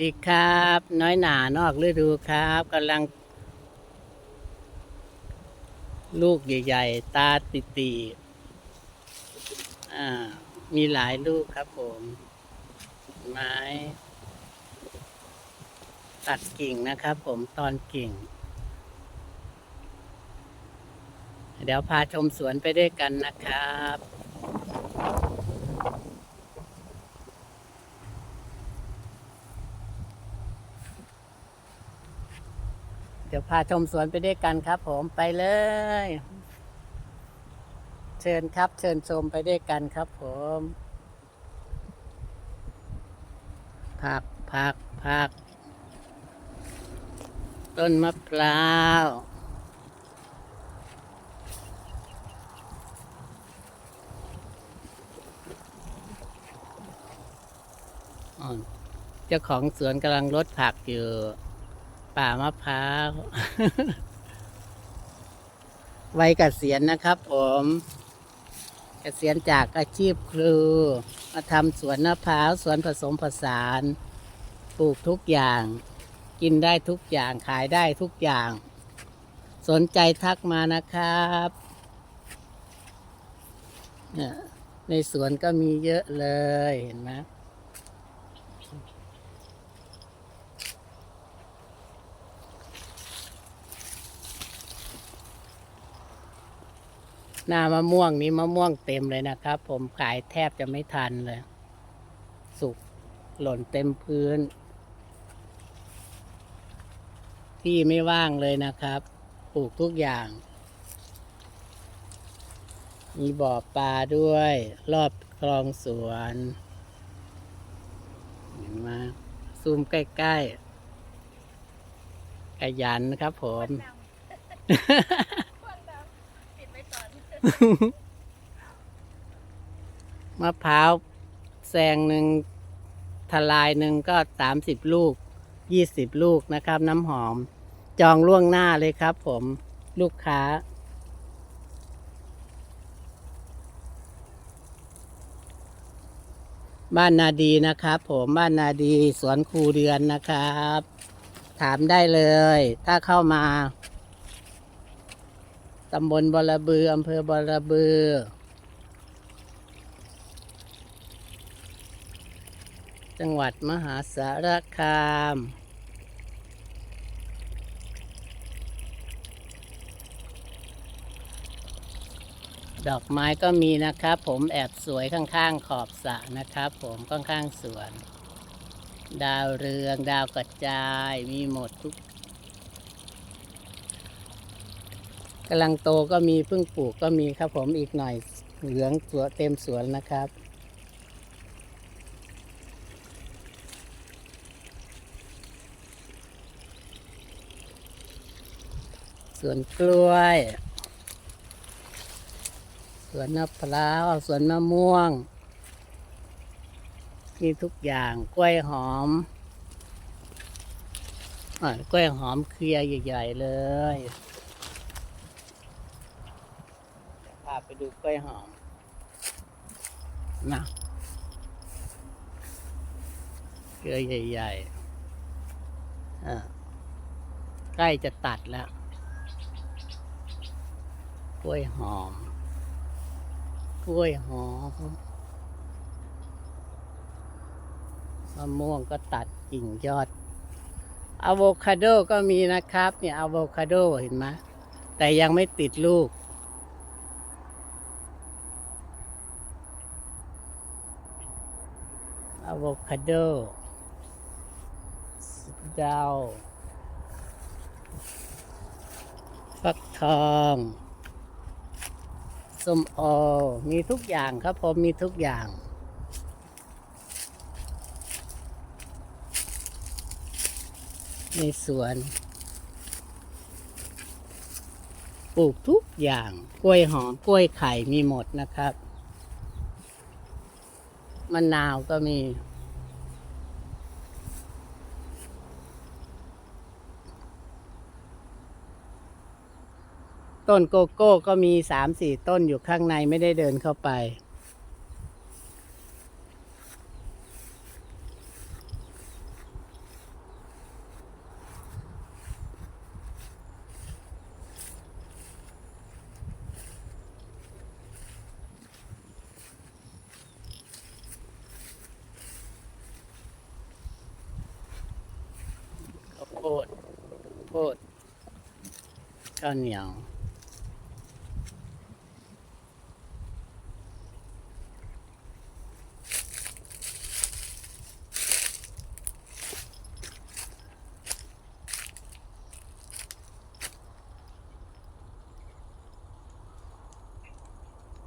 ดีครับ น้อยหนานอกฤดูครับกำลัง ลูกใหญ่ ๆ ตาติตีอ่า มีหลายลูกครับผม ไม้ ตัดกิ่งนะครับผมตอนกิ่ง เดี๋ยวพาชมสวนไปด้วยกันนะครับ เดี๋ยวพาชมสวนไปด้วยกันครับ ผมไปเลย เชิญครับ เชิญชมไปด้วยกันครับ ผมผักผักผัก ต้นมะพร้าวเจ้าของสวนกำลังรดผักอยู่ ป่ามะพร้าว วัยเกษียณนะครับผมเกษียณจากอาชีพครู มาทำสวนมะพร้าว สวนผสมผสาน ปลูกทุกอย่าง กินได้ทุกอย่างขายได้ทุกอย่าง สนใจทักมานะครับเนี่ยในสวนก็มีเยอะเลยเห็นไหม หน้ามะม่วงนี้มะม่วงเต็มเลยนะครับ ผมขายแทบจะไม่ทันเลย สุกหล่นเต็มพื้น ที่ไม่ว่างเลยนะครับ ปลูกทุกอย่าง มีบ่อปลาด้วย รอบคลองสวนเห็นไหมซูมใกล้ๆขยันครับผม มะพร้าวแซงหนึ่งทลายหนึ่งก็สามสิบลูกยี่สิบลูกนะครับ น้ำหอม จองล่วงหน้าเลยครับผมลูกค้า บ้านนาดีนะครับ ผมบ้านนาดีสวนครูเดือนนะครับ ถามได้เลย ถ้าเข้ามา ตำบลบรบือ อำเภอบรบือ จังหวัดมหาสารคาม ดอกไม้ก็มีนะครับ ผมแอบสวยข้างๆ ขอบสระนะครับ ผมข้างๆสวน ดาวเรือง ดาวกระจายมีหมดทุก กำลังโตก็มีเพิ่งปลูกก็มีครับผมอีกหน่อยเหลืองสวเต็มสวนนะครับ สวนกล้วย สวนมะพร้าวสวนมะม่วง มีทุกอย่างกล้วยหอมอ่ากล้วยหอมเคลียใหญ่ ๆ เลยจะพา ไปดูกล้วยหอมนะเครือใหญ่ๆอ่าใกล้จะตัดแล้ว กล้วยหอม กล้วยหอมมะม่วงก็ตัดกิ่งยอดอะโวคาโดก็มีนะครับ เนี่ยอะโวคาโดเห็นไหมแต่ยังไม่ติดลูก อะโวคาโดดาวฟักทองส้มโอมีทุกอย่างครับผมมีทุกอย่างในสวน ปลูกทุกอย่าง กล้วยหอม กล้วยไข่มีหมดนะครับ มะนาวก็มี ต้นโกโก้ก็มีสามสี่ต้นอยู่ข้างในไม่ได้เดินเข้าไป โพดโพดข้าวเหนียว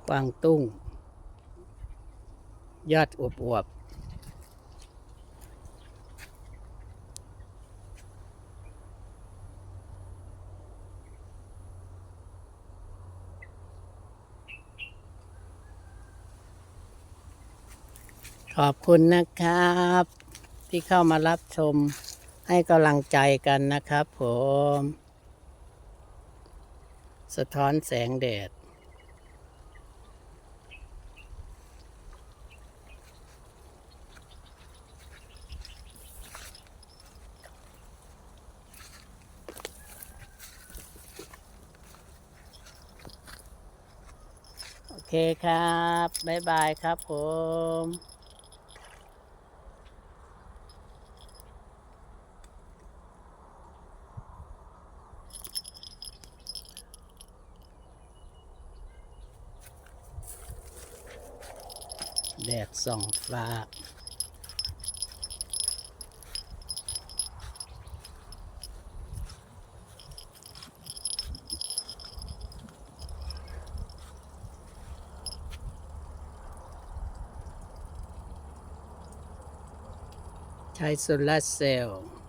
กวางตุ้ง ยอดอวบอ ขอบคุณนะครับ ที่เข้ามารับชมให้กำลังใจกันนะครับผม สะท้อนแสงแดด โอเคครับ บ๊ายบายครับผม แดดส่องฟ้า ใช้โซลาร์เซลล์